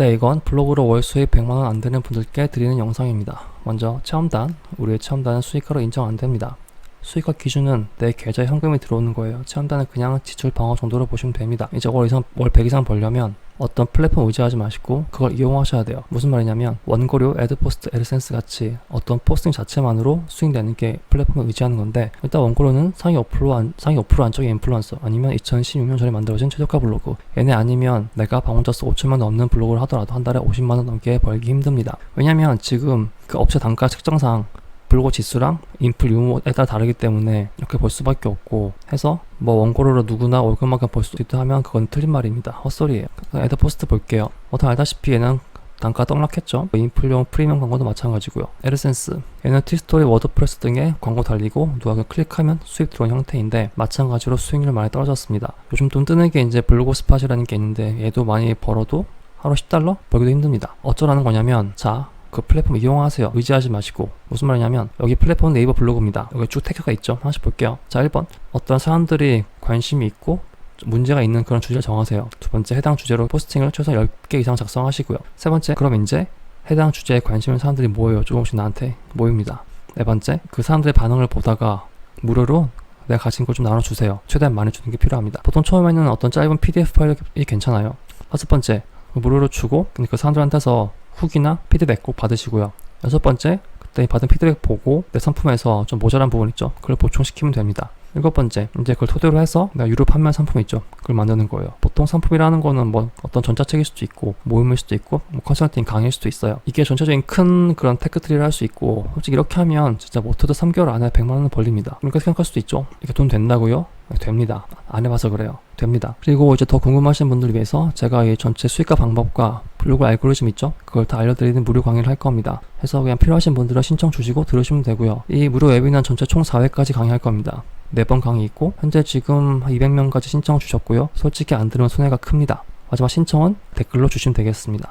네, 이건 블로그로 월 수입 100만원 안 되는 분들께 드리는 영상입니다. 먼저 체험단, 우리의 체험단은 수익화로 인정 안 됩니다. 수익화 기준은 내 계좌에 현금이 들어오는 거예요. 체험단은 그냥 지출 방어 정도로 보시면 됩니다. 이제 월 이상, 월 100 이상 벌려면 어떤 플랫폼 의지하지 마시고 그걸 이용하셔야 돼요. 무슨 말이냐면 원고료, 애드포스트, 에드센스 같이 어떤 포스팅 자체만으로 수익 내는 게 플랫폼을 의지하는 건데 일단 원고료는 상위 5% 안, 상위 5% 안쪽의 인플루언서 아니면 2016년 전에 만들어진 최저가 블로그 얘네 아니면 내가 방문자 수 5천만 넘는 블로그를 하더라도 한 달에 50만 원 넘게 벌기 힘듭니다. 왜냐면 지금 그 업체 단가 책정상 블로그 지수랑 인플 유무에 따라 다르기 때문에 이렇게 볼 수밖에 없고 해서 뭐 원고료로 누구나 월급만큼 벌 수 있다 하면 그건 틀린 말입니다. 헛소리예요. 애드 포스트 볼게요. 뭐다 알다시피 얘는 단가 떡락했죠. 인플용 프리미엄 광고도 마찬가지고요. 에르센스 얘는 티스토리, 워드프레스 등의 광고 달리고 누가 그 클릭하면 수익 들어오는 형태인데 마찬가지로 수익률 많이 떨어졌습니다. 요즘 돈 뜨는 게 이제 블로그 스팟이라는 게 있는데 얘도 많이 벌어도 하루 10달러 벌기도 힘듭니다. 어쩌라는 거냐면 자 그 플랫폼 이용하세요. 의지하지 마시고. 무슨 말이냐면, 여기 플랫폼 네이버 블로그입니다. 여기 쭉 태그가 있죠? 하나씩 볼게요. 자, 1번. 어떤 사람들이 관심이 있고, 좀 문제가 있는 그런 주제를 정하세요. 두 번째, 해당 주제로 포스팅을 최소 10개 이상 작성하시고요. 세 번째, 그럼 이제 해당 주제에 관심 있는 사람들이 모여요. 조금씩 나한테 모입니다. 네 번째, 그 사람들의 반응을 보다가 무료로 내가 가진 걸 좀 나눠주세요. 최대한 많이 주는 게 필요합니다. 보통 처음에는 어떤 짧은 PDF 파일이 괜찮아요. 다섯 번째, 무료로 주고 그 사람들한테서 후기나 피드백 꼭 받으시고요. 여섯 번째, 그때 받은 피드백 보고 내 상품에서 좀 모자란 부분 있죠. 그걸 보충시키면 됩니다. 일곱 번째, 이제 그걸 토대로 해서 내가 유료 판매한 상품 있죠. 그걸 만드는 거예요. 보통 상품이라는 거는 뭐 어떤 전자책일 수도 있고 모임일 수도 있고 뭐 컨설팅 강의일 수도 있어요. 이게 전체적인 큰 그런 테크트리를 할 수 있고 솔직히 이렇게 하면 진짜 못해도 3개월 안에 100만 원을 벌립니다. 그렇게 생각할 수도 있죠. 이게 돈 된다고요? 됩니다. 안 해봐서 그래요. 됩니다. 그리고 이제 더 궁금하신 분들을 위해서 제가 이 전체 수익화 방법과 블로그 알고리즘 있죠? 그걸 다 알려드리는 무료 강의를 할 겁니다. 해서 그냥 필요하신 분들은 신청 주시고 들으시면 되고요. 이 무료 웨비나 전체 총 4회까지 강의할 겁니다. 4번 강의 있고 현재 지금 200명까지 신청 주셨고요. 솔직히 안 들으면 손해가 큽니다. 마지막 신청은 댓글로 주시면 되겠습니다.